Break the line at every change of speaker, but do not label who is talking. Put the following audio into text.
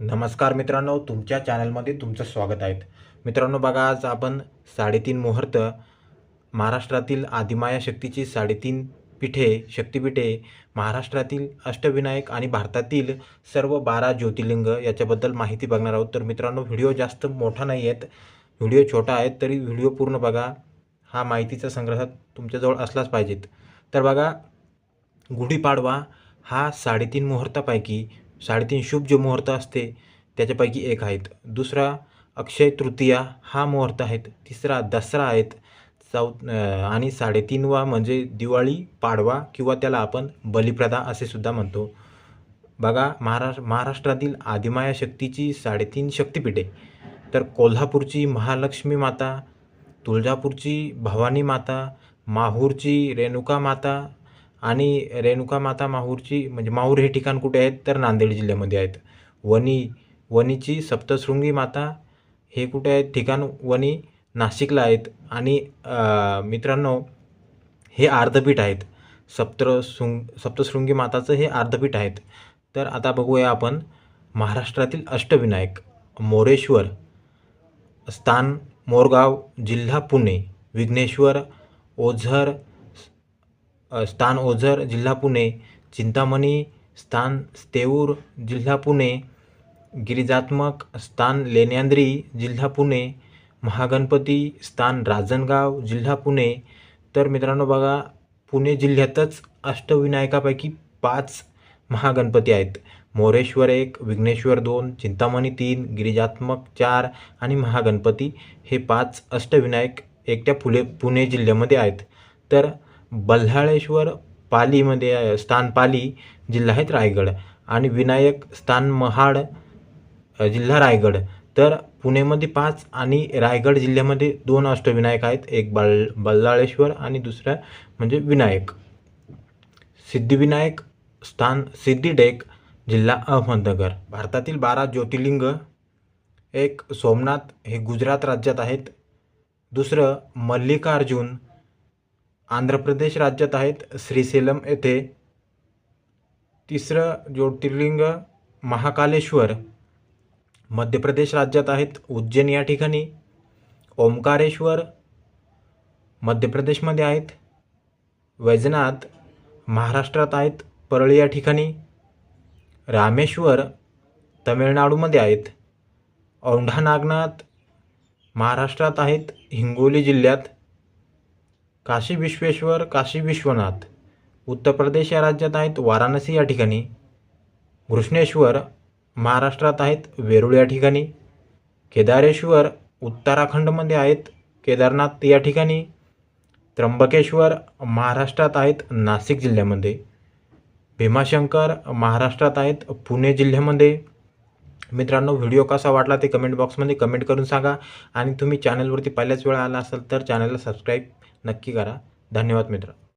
नमस्कार मित्रांनो तुमच्या चॅनलमध्ये तुमचं स्वागत आहे. मित्रांनो बघा आज आपण साडेतीन मुहूर्त महाराष्ट्रातील आदिमाया शक्तीची साडेतीन पीठे शक्तिपीठे महाराष्ट्रातील अष्टविनायक आणि भारतातील सर्व बारा ज्योतिर्लिंग याच्याबद्दल माहिती बघणार आहोत. तर मित्रांनो व्हिडिओ जास्त मोठा नाही आहेत व्हिडिओ छोटा आहे तरी व्हिडिओ पूर्ण बघा. हा माहितीचा संग्रह तुमच्याजवळ असलाच पाहिजेत. तर बघा गुढीपाडवा हा साडेतीन मुहूर्तापैकी साडेतीन शुभ जे मुहूर्त असते त्याच्यापैकी एक आहेत. दुसरा अक्षय तृतीया हा मुहूर्त आहेत. तिसरा दसरा आहेत. चौ आणि साडेतीनवा म्हणजे दिवाळी पाडवा किंवा त्याला आपण बलिप्रदा असे सुद्धा म्हणतो. बघा महाराष्ट्र महाराष्ट्रातील आदिमाया शक्तीची साडेतीन शक्तिपीठे. तर कोल्हापूरची महालक्ष्मी माता तुळजापूरची भवानी माता माहूरची रेणुका माता आणि रेणुका माता माहूरची म्हणजे माहूर हे ठिकाण कुठे आहेत तर नांदेड जिल्ह्यामध्ये आहेत. वणी वणीची सप्तशृंगी माता हे कुठे आहेत? ठिकाण वणी नाशिकला आहेत. आणि मित्रांनो हे अर्धपीठ आहेत. सप्तशृंग सप्तशृंगी माताचं हे अर्धपीठ आहेत. तर आता बघूया आपण महाराष्ट्रातील अष्टविनायक मोरेश्वर स्थान मोरगाव जिल्हा पुणे विघ्नेश्वर ओझर स्थान ओझर जिल्हा पुणे चिंतामणी स्थान स्थेऊर जिल्हा पुणे गिरिजात्मक स्थान लेण्यांद्री जिल्हा पुणे महागणपती स्थान राजनगाव जिल्हा पुणे. तर मित्रांनो बघा पुणे जिल्ह्यातच अष्टविनायकापैकी पाच महागणपती आहेत. मोरेश्वर एक विघ्नेश्वर दोन चिंतामणी तीन गिरिजात्मक चार आणि महागणपती हे पाच अष्टविनायक एकट्या फुले पुणे जिल्ह्यामध्ये आहेत. तर बल्हाळेश्वर पालीमध्ये स्थान पाली जिल्हा आहेत रायगड आणि विनायक स्थान महाड जिल्हा रायगड. तर पुणेमध्ये पाच आणि रायगड जिल्ह्यामध्ये दोन अष्टविनायक आहेत एक बल बल्लाळेश्वर आणि दुसरा म्हणजे विनायक. सिद्धिविनायक स्थान सिद्धिडेक जिल्हा अहमदनगर. भारतातील बारा ज्योतिर्लिंग एक सोमनाथ हे गुजरात राज्यात आहेत. दुसरं मल्लिकार्जुन आंध्र प्रदेश राज्यात आहेत श्रीसेलम येथे. तिसरं ज्योतिर्लिंग महाकालेश्वर. मध्य प्रदेश राज्यात आहेत उज्जैन या ठिकाणी. ओंकारेश्वर. मध्य प्रदेशमध्ये आहेत वैजनाथ. महाराष्ट्रात आहेत परळी या ठिकाणी. रामेश्वर. तमिळनाडूमध्ये आहेत औंढा नागनाथ महाराष्ट्रात आहेत हिंगोली जिल्ह्यात. काशी विश्वेश्वर काशी विश्वनाथ. उत्तर प्रदेश या राज्यात आहेत वाराणसी या ठिकाणी. घृष्णेश्वर महाराष्ट्रात आहेत वेरूळ या ठिकाणी. केदारेश्वर उत्तराखंडमध्ये आहेत केदारनाथ या ठिकाणी. त्र्यंबकेश्वर महाराष्ट्रात आहेत नाशिक जिल्ह्यामध्ये. भीमाशंकर महाराष्ट्रात आहेत पुणे जिल्ह्यामध्ये. मित्रांनो व्हिडिओ कसा वाटला ते कमेंट बॉक्समध्ये कमेंट करून सांगा. आणि तुम्ही चॅनलवरती पहिल्याच वेळा आला असाल तर चॅनलला सबस्क्राईब नक्की करा. धन्यवाद मित्र.